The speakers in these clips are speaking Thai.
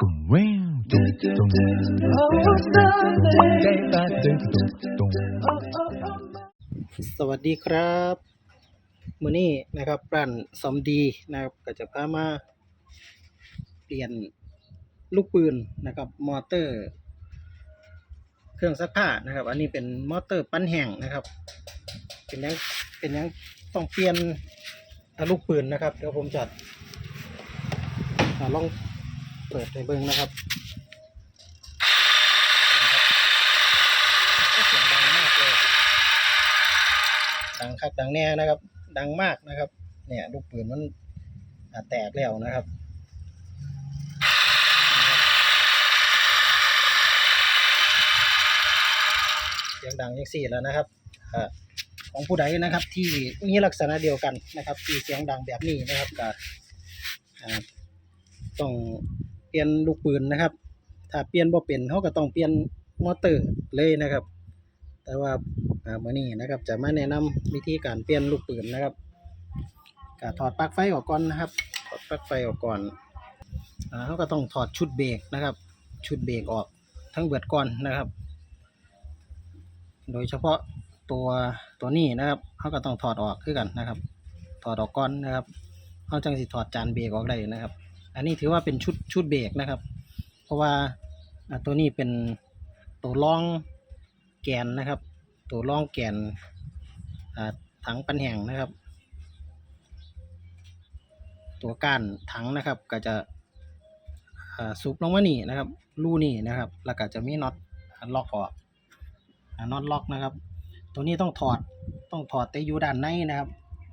สวัสดีครับมื้อนี้นะครับร้านสมดีนะครับ ก็จะพามาเปลี่ยนลูกปืนนะครับ มอเตอร์ เครื่องซักผ้านะครับ อันนี้เป็นมอเตอร์ปั้นแห้งนะครับ เป็นยังเป็นยังต้องเปลี่ยนลูกปืนนะครับเดี๋ยวผมจะอ่าลอง เปิดให้เบิ่งนะครับนะครับเสียงดังมากเลยดังคักดังแน่นะครับ ดังมากนะครับ เนี่ยลูกปืนมันแตกแล้วนะครับเสียงดังยังสี่แล้วนะครับอของผู้ใดนะครับที่มีลักษณะเดียวกันนะครับ ที่เสียงดังแบบนี้นะครับก็ต้อง เปลี่ยนลูกปืนนะครับ ถ้าเปลี่ยนบ่เป็นเขาก็ต้องเปลี่ยนมอเตอร์เลยนะครับ แต่ว่าอ่ามื่อนี้นะครับ จะมาแนะนำวิธีการเปลี่ยนลูกปืนนะครับก็ถอดปลั๊กไฟออกก่อนนะครับถอดปลั๊กไฟออกก่อนอ่าเขาก็ต้องถอดชุดเบรกนะครับ ชุดเบรกออกทั้งเบิดก่อนนะครับ โดยเฉพาะตัวตัวนี้นะครับเขาก็ต้องถอดออกคือกันนะครับ ถอดออกก่อนนะครับเขาจังสิถอดจานเบรกออกได้นะครับ อันนี้ถือว่าเป็นชุดชุดเบรกนะครับ เพราะว่าตัวนี้เป็นตัวรองแกนนะครับ ตัวรองแกนถังปันแห่งนะครับ ตัวก้านถังนะครับก็จะซุบลงมานี่นะครับรูนี่นะครับ แล้วก็จะมีน็อตล็อกออกน็อตล็อกนะครับ ตัวนี้ต้องถอดต้องถอดแต่อยู่ด้านในนะครับ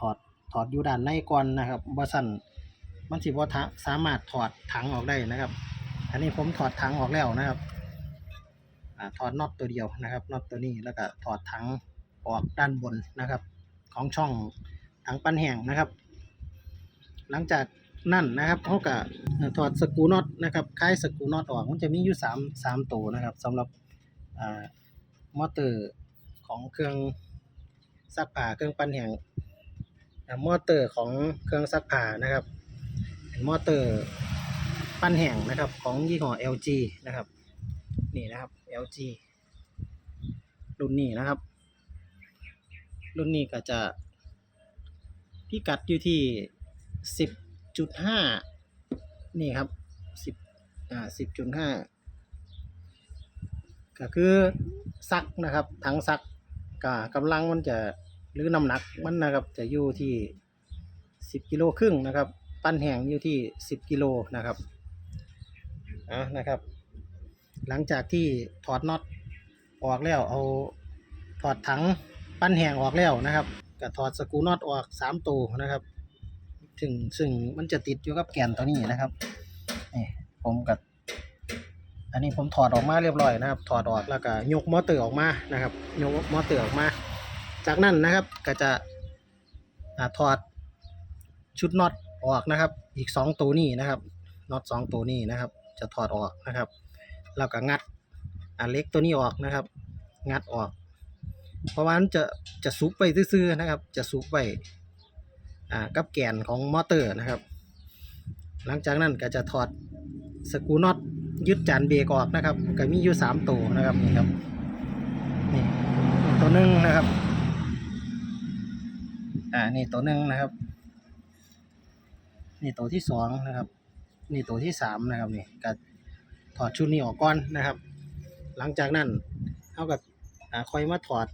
ถอดถอดอยู่ด้านในก่อนนะครับบ่สั่น มันสิบ่สามารถถอดถังออกได้นะครับ อันนี้ผมถอดถังออกแล้วนะครับอถอดน็อตตัวเดียวนะครับน็อตตัวนี้แล้วก็ถอดถังออกด้านบนนะครับ ของช่องถังปั้นแห้งนะครับ หลังจากนั่นนะครับเขาก็ถอดสกูน็อตนะครับคลายสกูน็อตออกมันจะมีอยู่สามสามตัวนะครับสำหรับอมอเตอร์ของเครื่องซักผ้าเครื่องปั้นแห้งมอเตอร์ของเครื่องซักผ้านะครับ มอเตอร์ปั้นแห้งนะครับของยี่ห้อ LG นะครับ นี่นะครับ LG รุ่นนี้นะครับ รุ่นนี้ก็จะพิกัดอยู่ที่สิบจุดห้านี่ครับสิบอ่าสิบจุดห้าก็คือซักนะครับถังซักก็กำลังมันจะหรือน้ำหนักมันนะครับจะอยู่ที่สิบกิโลครึ่งนะครับ ปั้นแห้งอยู่ที่สิบกิโลนะครับอะนะครับ หลังจากที่ถอดน็อตออกแล้วเอาถอดถังปั้นแห้งออกแล้วนะครับก็ถอดสกูน็อตออกสามตัวนะครับซึ่งซึ่งมันจะติดอยู่กับแกนตัวนี้นะครับนี่ผมกับอันนี้ผมถอดออกมาเรียบร้อยนะครับ ถอดออกแล้วก็ยกมอเตอร์ออกมานะครับ ยกมอเตอร์ออกมา จากนั้นนะครับก็จะถอดชุดน็อต ออกนะครับ อีกสองตัวนี้นะครับน็อตสองตัวนี้นะครับ จะถอดออกนะครับแล้วก็งัดอันเล็กตัวนี้ออกนะครับ งัดออก เพราะว่ามันจะจะซุบไปซื่อๆนะครับ จะซุบไปอ่ากับแกนของมอเตอร์นะครับ หลังจากนั้นก็จะถอดสกรูน็อตยึดจานเบรกออกนะครับก็มีอยู่สามตัวนะครับนี่ครับนี่ตัวหนึ่งนะครับอ่านี่ตัวหนึ่งนะครับ นี่ตัวที่สองนะครับ นี่ตัวที่สามนะครับนี่ก็ถอดชุดนี้ออกก่อนนะครับ หลังจากนั้นเขากับค่อยมาถอด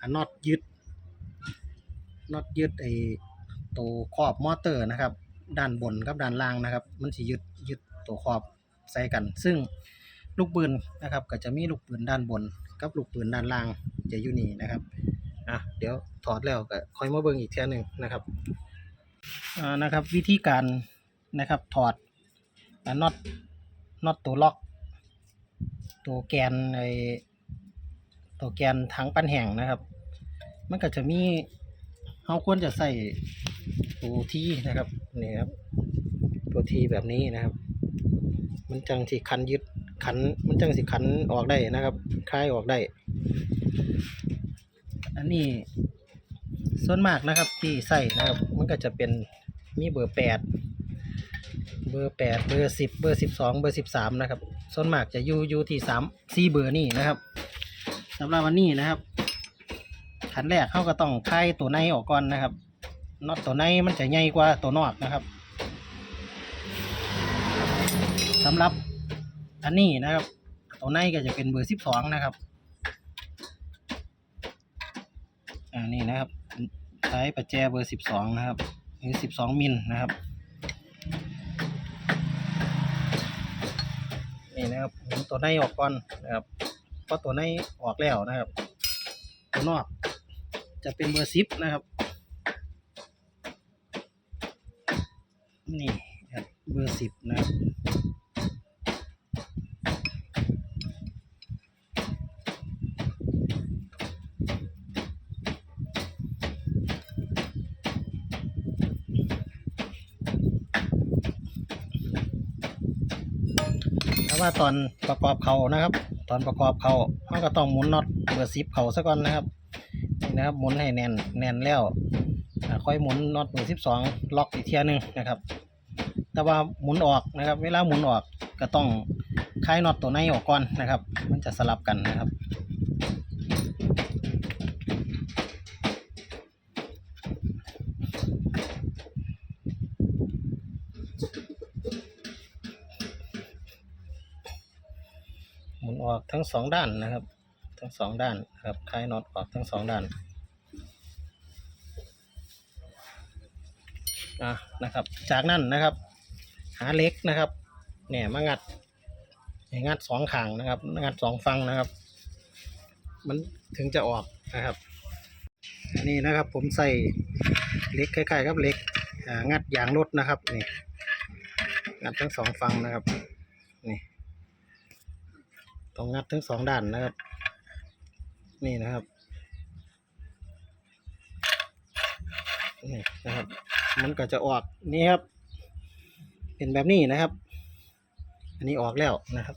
อน็อตยึดน็อตยึดไอ้ตัวขอบมอเตอร์นะครับ ด้านบนกับด้านล่างนะครับ มันสิยึดยึดตัวขอบใส่กัน ซึ่งลูกปืนนะครับ ก็จะมีลูกปืนด้านบน กับลูกปืนด้านล่างจะอยู่นี่นะครับอะเดี๋ยวถอดแล้วก็ค่อยมาเบิ่งอีกเท่านึงนะครับ นะครับ วิธีการนะครับถอดน็อตน็อตตัวล็อก ตัวแกนในตัวแกนถังปันแห้งนะครับ มันก็จะมีเราควรจะใส่ตัวทีนะครับนี่ครับตัวทีแบบนี้นะครับ มันจังสิคันยึดขันมันจังสิขันออกได้นะครับคลายออกได้ อันนี้ ส่วนมากนะครับที่ใส่นะครับ มันก็จะเป็นมีเบอร์แปดเบอร์แปดเบอร์สิบเบอร์สิบสองเบอร์สิบสามนะครับ ส่วนมากจะอยู่อยู่ที่สามสี่เบอร์นี่นะครับสำหรับวันนี้นะครับขั้นแรกเขาก็ต้องคลายตัวในออกก่อนนะครับน็อตตัวในมันจะใหญ่กว่าตัวนอกนะครับสำหรับอันนี้นะครับ ตัวในก็จะเป็นเบอร์สิบสองนะครับ อ่านี่นะครับใช้ประแจเบอร์สิบสองนะครับหรือสิบสองมิลนะครับนี่นะครับหมุนตัวในออกก่อนนะครับเพราะตัวในออกแล้วนะครับตัวนอกจะเป็นเบอร์สิบนะครับ นี่ครับเบอร์สิบนะครับ แต่ว่าตอนประกอบเขานะครับ ตอนประกอบเขาเราก็ต้องหมุนน็อตเบอร์สิบเขาซะก่อนนะครับนี่นะครับหมุนให้แน่นแน่นแล้วค่อยหมุนน็อตเบอร์สิบสองล็อกอีกเทียหนึงนะครับ แต่ว่าหมุนออกนะครับ เวลาหมุนออกก็ต้องคลายน็อตตัวในออกก่อนนะครับ มันจะสลับกันนะครับ ทั้งสองด้านนะครับ ทั้งสองด้านครับคลายน็อตออกทั้งสองด้านะนะครับ จากนั้นนะครับ หาเล็กนะครับเนี่ยมางัดงัดสองขางนะครับ งัดสองฟังนะครับ มันถึงจะออกนะครับอันนี้นะครับผมใส่เล็กคล้ายๆกับเล็กงัดยางรถนะครับนี่งัดทั้งสองฟังนะครับ ต้องงัดทั้งสองด้านนะครับ นี่นะครับนี่นะครับ มันก็จะออกนี่ครับ เป็นแบบนี้นะครับ อันนี้ออกแล้วนะครับ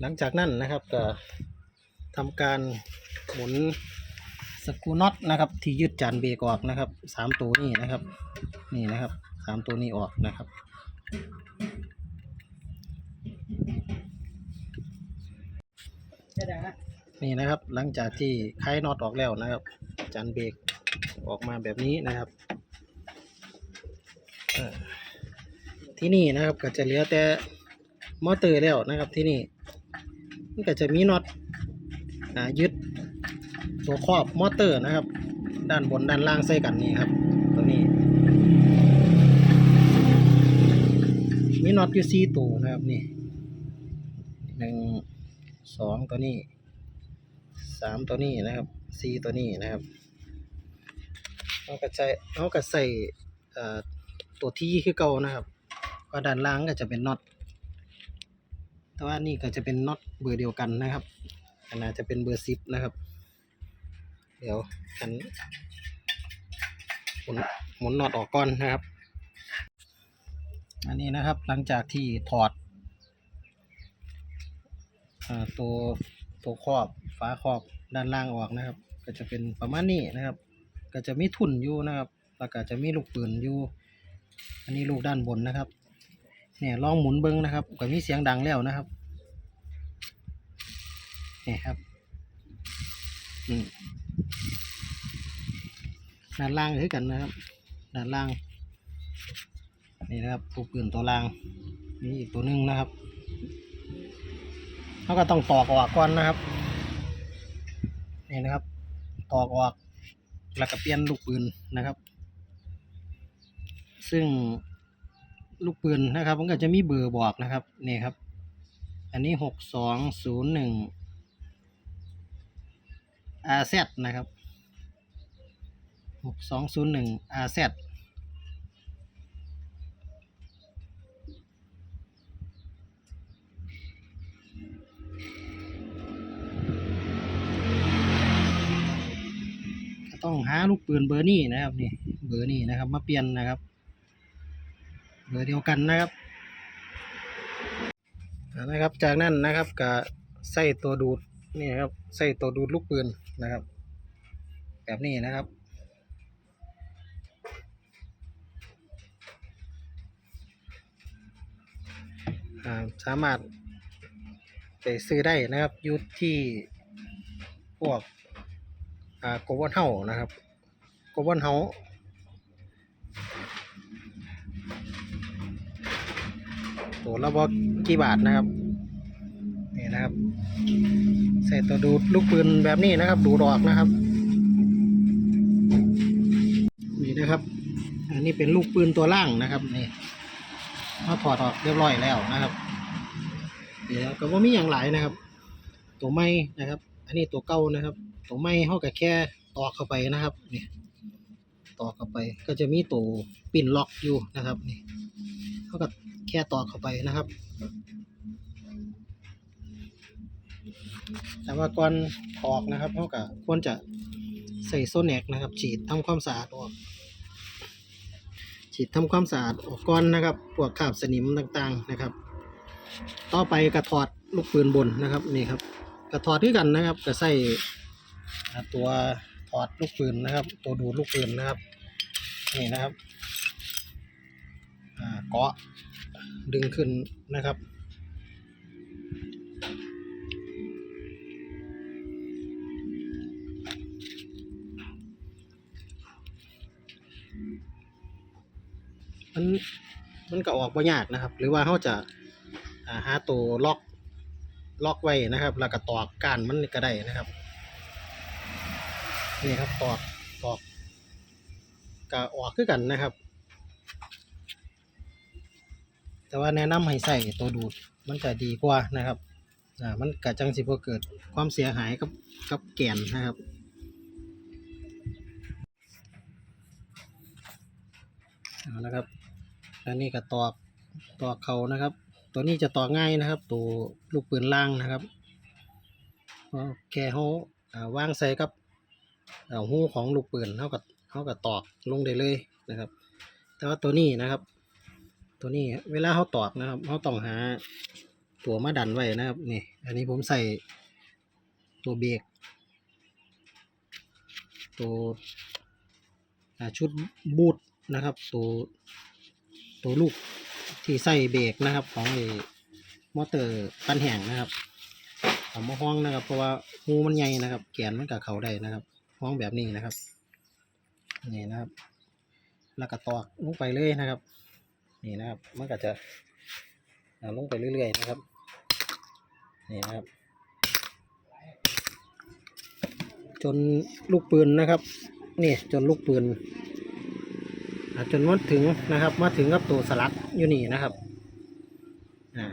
หลังจากนั้นนะครับก็ทำการหมุนสกรูน็อตนะครับ ที่ยึดจานเบรกออกนะครับสามตัวนี้นะครับ นี่นะครับสามตัวนี้ออกนะครับ นี่นะครับ หลังจากที่คลายน็อตออกแล้วนะครับ จานเบรกออกมาแบบนี้นะครับที่นี่นะครับก็จะเหลือแต่มอเตอร์แล้วนะครับที่นี่มันก็จะมีน็อตยึดตัวครอบมอเตอร์นะครับ ด้านบนด้านล่างใส่กันนี่ครับ ตัวนี้ มีน็อตอยู่สี่ตัวนะครับนี่หนึ่ง สองตัวนี้สามตัวนี้นะครับสี่ตัวนี้นะครับเราก็ใช้เราก็ใส่ตัวที่คือเก่านะครับก็ด้านล่างก็จะเป็นน็อตแต่ว่านี่ก็จะเป็นน็อตเบอร์เดียวกันนะครับอันน่าจะเป็นเบอร์สิบนะครับ เดี๋ยวฉันหมุนหมุนน็อตออกก่อนนะครับ อันนี้นะครับหลังจากที่ถอด ตัวตัวครอบฝาครอบด้านล่างออกนะครับ ก็จะเป็นประมาณนี้นะครับ ก็จะมีทุ่นอยู่นะครับ แล้วก็จะมีลูกปืนอยู่ อันนี้ลูกด้านบนนะครับ เนี่ยลองหมุนเบิ้งนะครับก็มีเสียงดังแล้วนะครับนี่ครับอืมด้านล่างคือกันนะครับด้านล่างนี่นะครับลูกปืนตัวล่างมีอีกตัวหนึงนะครับ เขาก็ต้องตอกออกก่อนนะครับนี่นะครับตอกออกแล้วก็เปลี่ยนลูกปืนนะครับ ซึ่งลูกปืนนะครับ มันก็จะมีเบอร์บอกนะครับนี่ครับ อันนี้หกสองศูนย์หนึ่ง RZ นะครับหกสองศูนย์หนึ่ง RZ ก็ ต้องหาลูกปืนเบอร์นี่นะครับนี่เบอร์นี่นะครับ มาเปลี่ยนนะครับ เบอร์เดียวกันนะครับนะครับ จากนั้นนะครับก็ใส่ตัวดูดนี่นครับใส่ตัวดูดลูกปืนนะครับ แบบนี้นะครับสามารถไปซื้อได้นะครับยุทธที่พวก อ่ากบอลเฮานะครับกบอลเฮาตัวละบอกกี่บาทนะครับนี่นะครับใส่ตัวดูดลูกปืนแบบนี้นะครับ ดูดอกนะครับ นี่นะครับ อันนี้เป็นลูกปืนตัวล่างนะครับนี่เขาถอดออกเรียบร้อยแล้วนะครับเดี๋ยวก็ว่ามีอย่างหลายนะครับ ตัวไม้นะครับ อันนี้ตัวเก่านะครับ ตัวไม้เขาก็แค่ตอกเข้าไปนะครับนี่ตอกเข้าไปก็จะมีตัวปิ่นล็อกอยู่นะครับนี่เขาก็แค่ตอกเข้าไปนะครับ แต่ว่าก่อนถอกนะครับเขาก็ควรจะใส่โซเน็กนะครับ ฉีดทำความสะอาดออกฉีดทำความสะอาดออกก่อนนะครับพวกคราบสนิมต่างๆนะครับ ต่อไปกระถอดลูกปืนบนนะครับนี่ครับกระถอดด้วยกันนะครับก็ใส่ ตัวถอดลูกปืนนะครับ ตัวดูดลูกปืนนะครับ นี่นะครับเกาะดึงขึ้นนะครับมันมันก็ออกบ่ยากนะครับ หรือว่าเขาจะหาตัวล็อกล็อกไว้นะครับ แล้วก็ตอกก้านมันก็ได้นะครับ นี่ครับตอกตอกก็ออกคือกันนะครับ แต่ว่าแนะนำให้ใส่ตัวดูดมันจะดีกว่านะครับอ่ามันกะจังสิบ่เกิดความเสียหายกับกับแกนนะครับเอาละครับแล้วนี่ก็ตอกตอกเขานะครับ ตัวนี้จะตอกง่ายนะครับ ตัวลูกปืนล่างนะครับเพราะแค่เขาอ่าวางใส่กับ เอาหูของลูกปืนเขากับเขากับตอกลงได้เลยนะครับ แต่ว่าตัวนี้นะครับ ตัวนี้เวลาเขาตอกนะครับเขาต้องหาตัวมาดันไว้นะครับนี่อันนี้ผมใส่ตัวเบรกตัวชุดบูทนะครับ ตัวตัวลูกที่ใส่เบรกนะครับ ของไอ้มอเตอร์ปั้นแห่งนะครับเอามาห้องนะครับ เพราะว่าหูมันใหญ่นะครับ แกนมันกับเขาได้นะครับ ห้องแบบนี้นะครับ นี่นะครับ แล้วก็ตอกลงไปเลยนะครับ นี่นะครับ มันก็จะลงไปเรื่อยๆนะครับ นี่นะครับ จนลูกปืนนะครับ นี่จนลูกปืนจนมาถึงนะครับ มาถึงกับตัวสลักอยู่นี่นะครับอ่า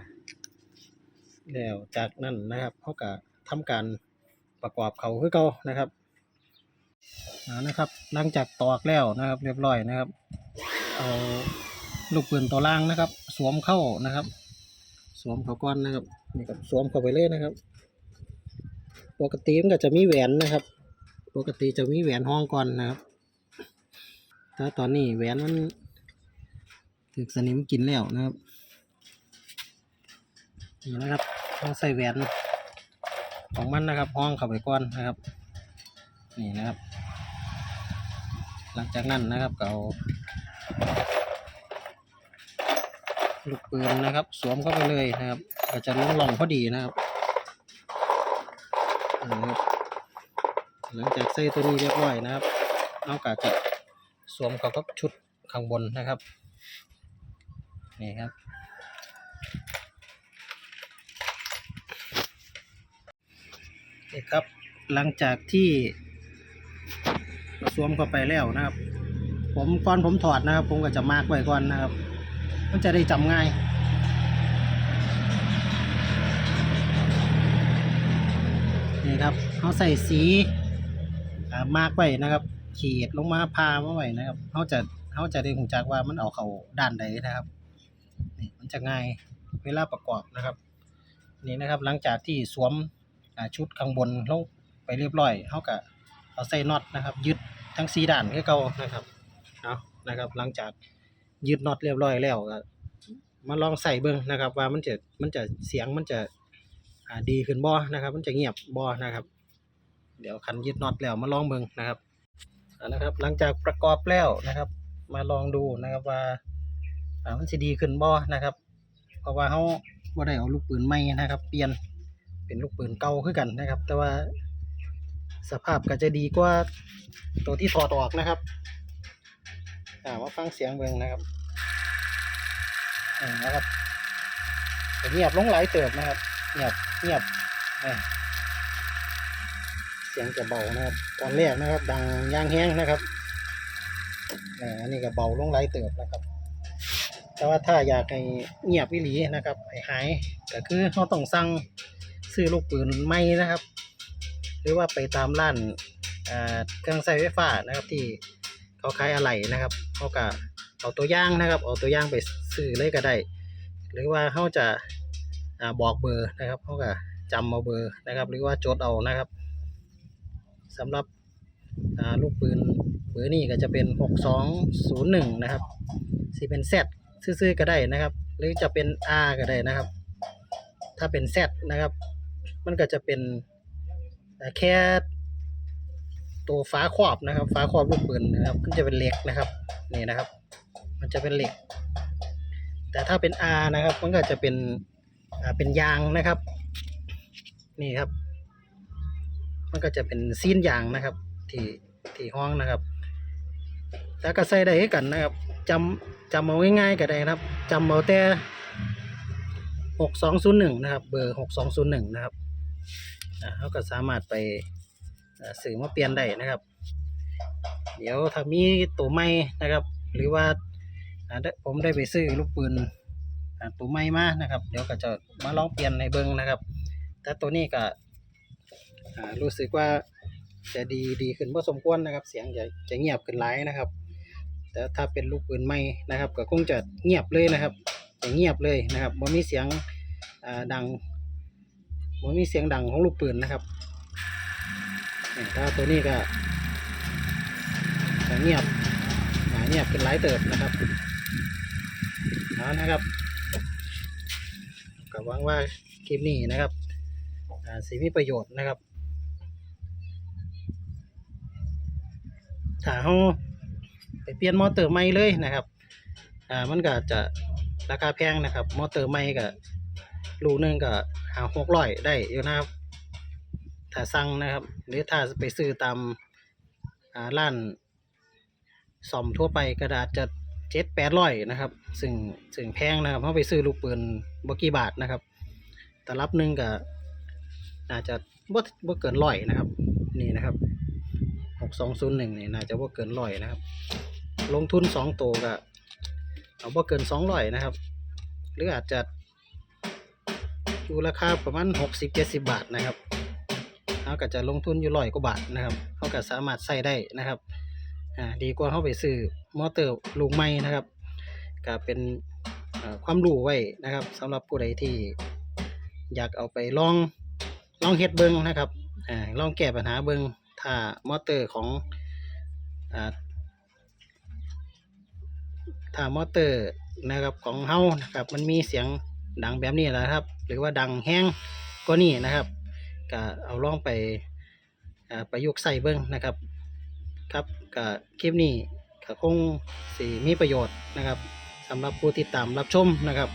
แล้วจากนั้นนะครับเขาก็ทำการประกอบเขาคือเก่านะครับ นะครับหลังจากตอกแล้วนะครับ เรียบร้อยนะครับ เอาลูกปืนตัวล่างนะครับ สวมเข้านะครับ สวมเขาก้อนนะครับนี่ครับสวมเข้าไปเลยนะครับ ปกติมันก็จะมีแหวนนะครับ ปกติจะมีแหวนห้องก่อนนะครับแต่ตอนนี้แหวนมันถึกสนิมกินแล้วนะครับนี่นะครับต้องใส่แหวนของมันนะครับห้องเข้าไปก่อนนะครับ นี่นะครับ หลังจากนั้นนะครับก็เอาลูกปืนนะครับ สวมเข้าไปเลยนะครับก็จะลงหล่องพอดีนะครับนะครับ หลังจากใส่ตัวนี้เรียบร้อยนะครับเอากาจะสวมเขากับชุดข้างบนนะครับนี่ครับนี่ครับหลังจากที่ วมเข้าไปแล้วนะครับ ผมก่อนผมถอดนะครับ ผมก็จะมาร์กไว้ก่อนนะครับ มันจะได้จำง่ายนี่ครับเขาใส่สีมาร์กไว้นะครับ ขีดลงมาพามาไว้นะครับเขาจะเขาจะได้หูจักว่ามันเอาเขาด้านใดนะครับนี่มันจะง่ายเวลาประกอบนะครับ นี่นะครับหลังจากที่สวมชุดข้างบนลงไปเรียบร้อยเขาก็เอาใส่น็อตนะครับ ยึด ทั้งสีด้านให้เก่านะครับเอานะครับ หลังจากยึดน็อตเรียบร้อยแล้วก็มาลองใส่เบิ้งนะครับ ว่ามันจะมันจะเสียงมันจะอ่าดีขึ้นบ่นะครับ มันจะเงียบบ่นะครับ เดี๋ยวคันยึดน็อตแล้วมาลองเบิ่งนะครับเอานะครับ หลังจากประกอบแล้วนะครับ มาลองดูนะครับว่าอ่ามันจะดีขึ้นบ่นะครับพราะว่าเขาบ่ได้เอาลูกปืนใหม่นะครับ เปลี่ยนเป็นลูกปืนเก่าคือกันนะครับ แต่ว่า สภาพก็จะดีกว่าตัวที่ถอดออกนะครับอ่ามาฟังเสียงเบิ่งนะครับนี่นะครับเงียบลงหลายเติบนะครับ เงียบเงียบนี่เสียงจะเบานะครับ ตอนแรกนะครับ ดังย่างแห้งนะครับนี่อันนี้ก็เบาลงหลายเติบนะครับ แต่ว่าถ้าอยากให้เงียบวิหลีนะครับให้หายก็คือเราต้องสั่งซื้อลูกปืนใหม่นะครับ รือว่าไปตามร้านเครื่องใช้ไฟฟ้านะครับที่เขาขายอะไหล่นะครับเขาก็เอาตัวอย่างนะครับเอาตัวอย่างไปซื้อเลยก็ได้ หรือว่าเขาจะอบอกเบอร์นะครับเขาก็จำเอาเบอร์นะครับ หรือว่าจดเอานะครับสำหรับลูกปืนเบอร์นี้ก็จะเป็น 6201 นะครับสิเป็น Z ซื่อๆก็ได้นะครับ หรือจะเป็น R ก็ได้นะครับ ถ้าเป็น Z นะครับ มันก็จะเป็น แค่ตัวฝาครอบนะครับฝาครอบลูกปืนนะครับมันจะเป็นเหล็กนะครับนี่นะครับ มันจะเป็นเหล็ก แต่ถ้าเป็น R นะครับ มันก็จะเป็นเป็นยางนะครับ นี่ครับ มันก็จะเป็นซีนยางนะครับ ที่ที่ห้องนะครับแล้วก็ใส่ได้กันนะครับจำจำเอาง่ายๆก็ได้นะครับจำเอาแต่หกสองศูนย์หนึ่งนะครับ เบอร์หกสองศูนย์หนึ่งนะครับ เขาก็สามารถไปสื่อมาเปลี่ยนได้นะครับ เดี๋ยวถ้ามีตัวใหม่นะครับ หรือว่าผมได้ไปซื้อลูกปืนตัวใหม่มานะครับ เดี๋ยวก็จะมาลองเปลี่ยนในเบิ้งนะครับ แต่ตัวนี้ก็รู้สึกว่าจะดีดีขึ้นพอสมควรนะครับ เสียงจะจะเงียบขึ้นหลายนะครับ แต่ถ้าเป็นลูกปืนใหม่นะครับ ก็คงจะเงียบเลยนะครับจะเงียบเลยนะครับบ่มีเสียงดัง บ่มีเสียงดังของลูกปืนนะครับถ้าตัวนี้ก็จะเงียบอ่าเงียบเป็นหลายเติบนะครับนะครับก็หวังว่าคลิปนี้นะครับอ่าสิมีประโยชน์นะครับถ้าเราไปเปลี่ยนมอเตอร์ใหม่เลยนะครับ อ่า มันก็จะราคาแพงนะครับ มอเตอร์ใหม่ก็ รูนึงก็หาหกร้อยได้อยู่นะครับ ถ้าสั่งนะครับ หรือถ้าไปซื้อตามร้านซ่อมทั่วไปก็อาจจะเจ็ดแปดร้อยนะครับ ซึ่งซึ่งแพงนะครับเพราะไปซื้อลูกปืนบกี่บาทนะครับแต่รับนึงก็น่าจะบ่บ่เกินร้อยนะครับ นี่นะครับหกสองศูนย์หนึ่งนี่น่าจะว่เกินร้อยนะครับ ลงทุนสองตัวก็เอาว่เกินสองร้อยนะครับ หรืออาจจะ อยู่ราคาประมาณหกสิบเจ็ดสิบาทนะครับเขาก็จะลงทุนอยู่ร้อยกว่าบาทนะครับเขาก็สามารถใส่ได้นะครับอ่าดีกว่าเขาไปซื้อมอเตอร์ลูกใหม่นะครับก็เป็นความรู้ไว้นะครับสำหรับผู้ใดที่อยากเอาไปลองลองเฮ็ดเบิงนะครับอ่าลองแก้ปัญหาเบิงถ้ามอเตอร์ของอ่าถ้ามอเตอร์นะครับของเฮานะครับมันมีเสียงดังแบบนี้แหละครับ หรือว่าดังแห้งก็นี่นะครับก็เอาล่องไปประยุกต์ใส่เบิ้งนะครับ ครับก็คลิปนี้ก็คงสีมีประโยชน์นะครับสำหรับผู้ติดตามรับชมนะครับ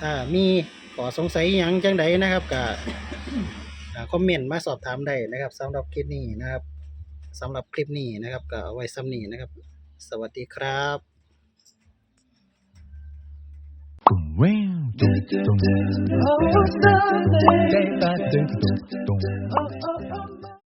ถ้ามีขอสงสัยหยังจังใดนะครับก็คอมเมนต์มาสอบถามได้นะครับสำหรับคลิปนี้นะครับสำหรับคลิปนี้นะครับก็เอาไว้ซ้ำนี้นะครับ สวัสดีครับ round. Oh, Sunday. Day by.